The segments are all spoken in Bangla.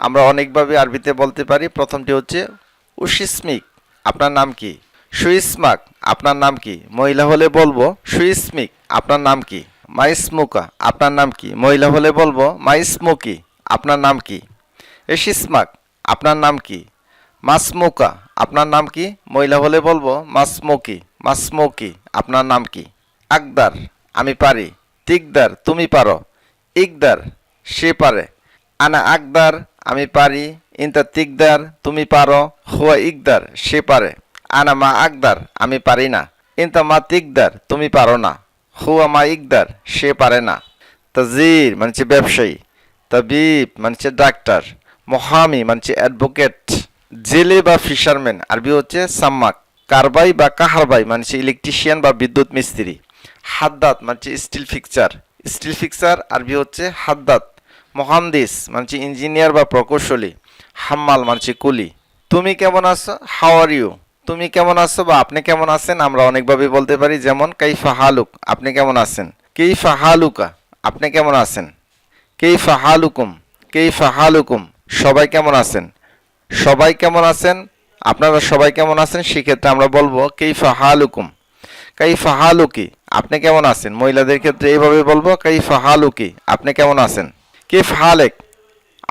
আমরা অনেকভাবে আরবিতে বলতে পারি। প্রথমটি হচ্ছে উশিসমিক আপনার নাম কি? সুইসমাক। আপনার নাম কি? মহিলা হলে বলব সুইসমিক। আপনার নাম কি? মাইসমুকা। আপনার নাম কি? মহিলা হলে বলব মাইসমুকি। আপনার নাম কি? এশিসমাক। আপনার নাম কি? মাসমুকা। আপনার নাম কি? মহিলা হলে বলব মাসমুকি। মাসমুকি। আপনার নাম কি? আকদার। আমি পারি। তিকদার। তুমি পারো। ইকদার। সে পারে। আনা আকদার আমি পারি, ইন্তা তিকদার, তুমি পারো, হুয়া ইকদার, সে পারে। আনা মা আকদার, আমি পারি না। ইন্তা মা তিকদার, তুমি পারো না। হুয়া মা ইকদার, সে পারে না। তাজির মানে ব্যবসায়ী। তাবিব মানে ডাক্তার। মহামি মানে অ্যাডভোকেট। জেলে বা ফিশারম্যান, আরবি হচ্ছে সাম্মাক। কারবাই বা কাহারবাই মানে ইলেকট্রিশিয়ান বা বিদ্যুৎ মিস্ত্রি। হাদ্দাত মানে স্টিল ফিক্সার। স্টিল ফিক্সার, আরবি হচ্ছে হাদ্দাত। মহান্দিস, মানছি ইঞ্জিনিয়ার বা প্রকৌশলী। হাম্মাল, মানছি কুলি। তুমি কেমন আছো? হাও আর ইউ তুমি কেমন আছো বা আপনি কেমন আছেন? আমরা অনেকভাবে বলতে পারি যেমন, কাইফা হালুক, আপনি কেমন আছেন? কেইফা হালুকা, আপনি কেমন আছেন? কেইফা হালুকুম কেইফা হালুকুম, সবাই কেমন আছেন? সবাই কেমন আছেন? আপনারা সবাই কেমন আছেন? সেক্ষেত্রে আমরা বলব, কেইফা হালুকুম। কাইফা হালুকি, আপনি কেমন আছেন? মহিলাদের ক্ষেত্রে এইভাবে বলব, কাইফা হালুকি, আপনি কেমন আছেন? কেফ হালেক,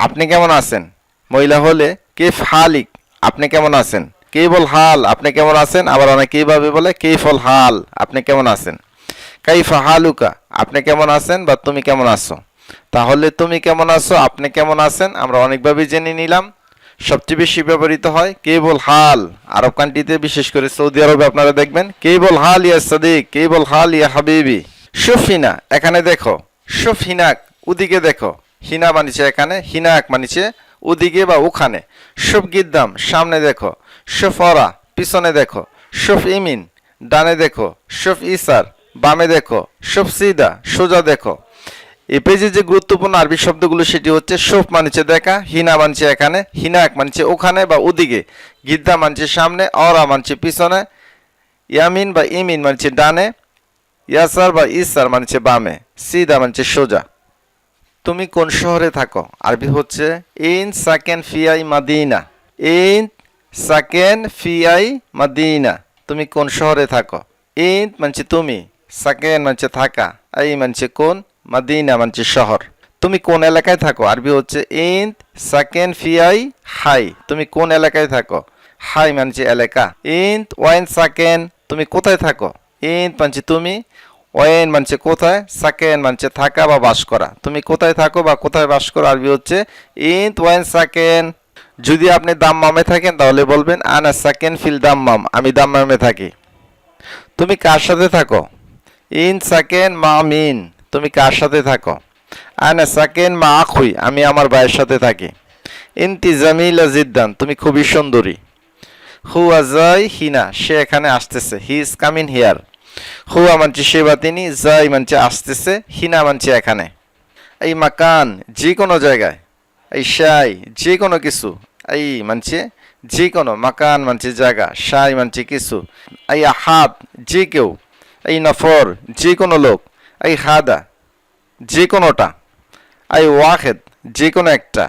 আপনি কেমন আছেন? মহিলা হলে কেফ হালিক, আপনি কেমন আছেন? কেবল হাল, আপনি কেমন আছেন? আবার অনেক এইভাবে বলে, কেফল হাল, আপনি কেমন আছেন? কাইফা হালুকা, আপনি কেমন আছেন বা তুমি কেমন আছো? তাহলে তুমি কেমন আছো? আপনি কেমন আছেন? আমরা অনেকভাবে জেনে নিলাম। সবচেয়ে বেশি ব্যবহৃত হয় কেবল হাল। আরব কান্ট্রিতে, বিশেষ করে সৌদি আরবে, আপনারা দেখবেন, কেবল হাল ইয়া সাদিক, কেবল হাল ইয়া হাবিবি। সুফিনা, এখানে দেখো সুফিনাক ওদিকে দেখো। হিনা মানিছে এখানে, হিনা এক মানিছে ওদিকে বা ওখানে। সুফ গিদ্দাম সামনে দেখো। সুফরা, পিছনে দেখো। সুফ ইমিন ডানে দেখো। সুফ ইসার বামে দেখো। সুফ সিদা সোজা দেখো। এই পেজে যে গুরুত্বপূর্ণ আরবি শব্দগুলো সেটি হচ্ছে সোফ মানছে দেখা, হিনা মানছে এখানে হিনাক মানছে ওখানে বা ওদিকে। গিদ্দা মানছে সামনে, অরা মানছে পিছনে, ইয়ামিন বা ইমিন মানছে ডানে, ইয়াসার বা ইসার মানছে বামে, সিদা মানছে সোজা। তুমি কোন শহরে থাকো? আরবি হচ্ছে, ইন সাকেন ফিয়াই মাদিনা। ইন সাকেন ফিয়াই মাদিনা। তুমি কোন শহরে থাকো? ইন মানছে তুমি, সাকেন মানছে থাকা। এই মানছে কোন? মাদিনা মানছে শহর। তুমি কোন এলাকায় থাকো? আরবি হচ্ছে, ইন সাকেন ফিয়াই হাই। তুমি কোন এলাকায় থাকো? হাই মানছে এলাকা। ইন ওয়াইন সাকেন, তুমি কোথায় থাকো? ইন মানছে তুমি ওয়েন মানছে কোথায়? সাকেন মানছে থাকা বা বাস করা। তুমি কোথায় থাকো বা কোথায় বাস করো আরবি হচ্ছে ইন্ত ওয়েন, সাকেন। যদি আপনি দাম দাম্মামে থাকেন তাহলে বলবেন, আনা সাকেন ফিল দাম্মাম, আমি দাম দাম্মামে থাকি। তুমি কার সাথে থাকো? ইন সাকেন, মা, মিন। তুমি কার সাথে থাকো? আনা সাকেন, মা, আখুই, আমি আমার ভাইয়ের সাথে থাকি। ইনতি জামিলা, জিদ্দান, তুমি খুবই সুন্দরী। হু আজাই হিনা, সে এখানে আসতেছে। হি ইজ কামিং হিয়ার হুয়া মানছে সে বা তিনি, যাই মানছে আসতেছে, হিনা মানছে এখানে। এই মাকান যে কোনো জায়গায়, এই শাই যে কোনো কিছু, এই মানছে যে কোনো মাকান মানছে জায়গা সাই মানছে কিছু, এই হাত যে কেউ, এই নফর যে কোনো লোক, এই হাদা যে কোনোটা এই ওয়াহেদ যে কোনো একটা,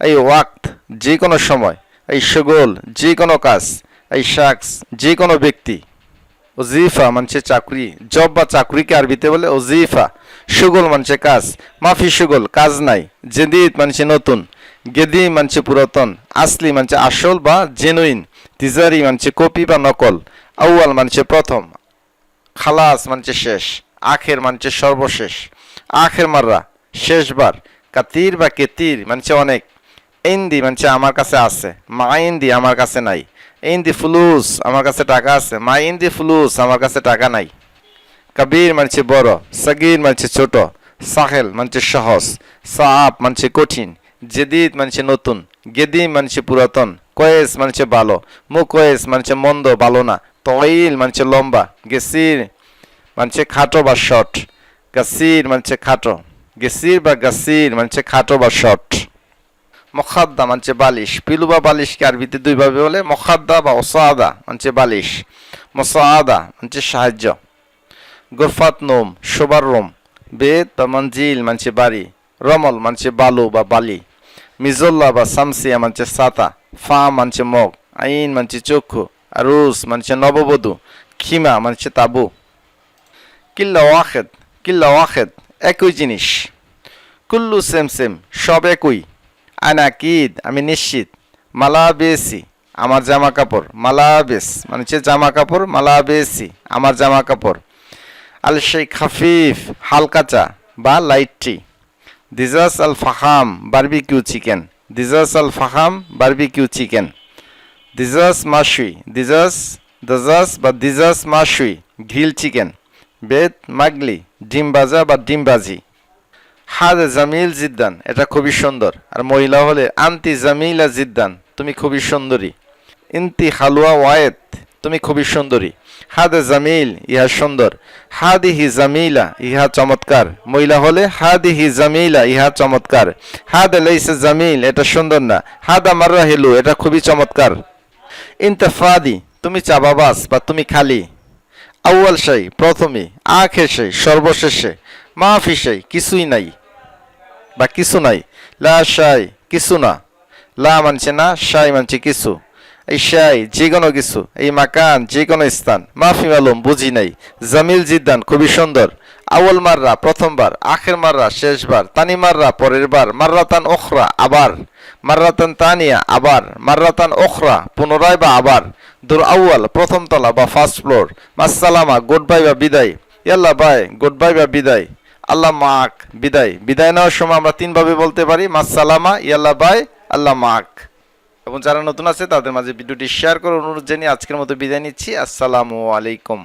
এই ওয়াক্ত যে কোনো সময়, এই সগোল যে কোনো কাজ, এই শাকস যে কোনো ব্যক্তি ওজিফা মানছে চাকরি, জব বা চাকরিকে আরবিতে বলে ওজিফা। সুগল মানছে কাজ, মাফি সুগল, কাজ নাই। জেদিদ মানছে নতুন, গেদি মানছে পুরাতন, আসলি মানছে আসল বা জেনুইন, তিজারি মানছে কপি বা নকল, আউয়াল মানছে প্রথম, খালাস মানছে শেষ, আখের মানছে সর্বশেষ, আখের মাররা, শেষবার, কাতির বা কেতির মানছে অনেক, ইন্দি মানছে আমার কাছে আছে, মা ইন্দি আমার কাছে নাই। ইন্দি ফুলুস আমার কাছে টাকা আছে। মা ইন্দি ফুলুস আমার কাছে টাকা নাই। কবির মানছে বড়। সগির মানছে ছোট। সাহেল মানছে সহজ। সাপ মানছে কঠিন। জেদিদ মানছে নতুন। গেদি মানছে পুরাতন। কয়েস মানছে ভালো। মুকয়েস মানছে মন্দ, ভালো না। তইল মানছে লম্বা। গেসির মানছে খাটো বা শর্ট গাসির মানছে খাটো। গেসির বা গাসির মানছে খাটো বা শর্ট মখাদ্দা মানছে বালিশ। পিলু বা বালিশকে আরবিতে দুইভাবে বলে, মখাদ্দা বা ওসাদা মানছে বালিশ। মসাদা মানছে সাহায্য। গোরফাত নোম, শোবার রোম। বেদ বা মঞ্জিল মানছে বাড়ি। রমল মানছে বালু বা বালি। মিজল্লা বা সামসিয়া মানছে সাতা। ফা মানছে মগ। আইন মানছে চক্ষু। আরুস মানছে নববধূ। খিমা মানছে তাবু। কিল্লা ওয়াহেদ কিল্লা ওয়াহেদ, একই জিনিস। কুল্লু সেম সেম, সব একই। আনাকিদ, আমি নিশ্চিত। মালা বেসি আমার জামা কাপড় মালা বেস মানে হচ্ছে জামা কাপড় মালা বেসি আমার জামা কাপড় আল শেখ হাফিফ হালকাচা বা লাইটটি দিজাস আল ফাহাম বারবিকিউ চিকেন দিজাস আল ফাহাম বারবিকিউ চিকেন দিজাস মাসুই দিজাস দাজাস বা দিজাস মাসুই ঘিল চিকেন বেত মাগলি, ডিম ভাজা বা ডিম ভাজি। হাদ জামিল জিদ্দান, এটা খুবই সুন্দর। আর মহিলা হলে আন্তি জামিলা জিদ্দান, তুমি খুবই সুন্দরী। ইন্তি হালুয়া ওয়ায়েত তুমি খুবই সুন্দরী। হাদ জামিল, ইহা সুন্দর। হাদি হি জামিলা, ইহা চমৎকার। মহিলা হলে হাদি হি জামিলা, ইহা চমৎকার। হাদ লাইসা জামিল, এটা সুন্দর না। হাদা মাররা হেলু এটা খুবই চমৎকার। ইন্তাফাদি তুমি চাবাবাস বা তুমি খালি। আউয়াল শাই, প্রথমে, আখে সেই সর্বশেষে। মাফি সেই কিছুই নাই। বা কিছু নাই। লা শাই, কিছু না। লা মানছে না, শাই মানছে কিছু। এই শাই, যে কোনো কিছু, এই মাকান, যে কোনো স্থান। মাফি মালুম, বুঝি নাই। জামিল জিদ্দান, খুবই সুন্দর। আউল মাররা, প্রথমবার। আখের মাররা, শেষবার। তানি মাররা পরের বার মাররাতান ওখরা আবার। মাররাতান তানিয়া, আবার। মাররাতান ওখরা পুনরায় বা আবার। দূর আউয়াল, প্রথম তলা বা ফার্স্ট ফ্লোর মাসালামা গুড বাই বা বিদায়। ইয়াল্লা বাই গুড বাই বা বিদায়। আল্লাহ মাক, বিদায়। বিদায় নেওয়ার সময় আমরা তিনভাবে বলতে পারি মাসালামা ইয়াল্লা বাই, আল্লাহ মাক। এবং যারা নতুন আছে তাদের মাঝে ভিডিওটি শেয়ার করে অনুরোধ জানিয়ে আজকের মতো বিদায় নিচ্ছি। আসসালামু আলাইকুম।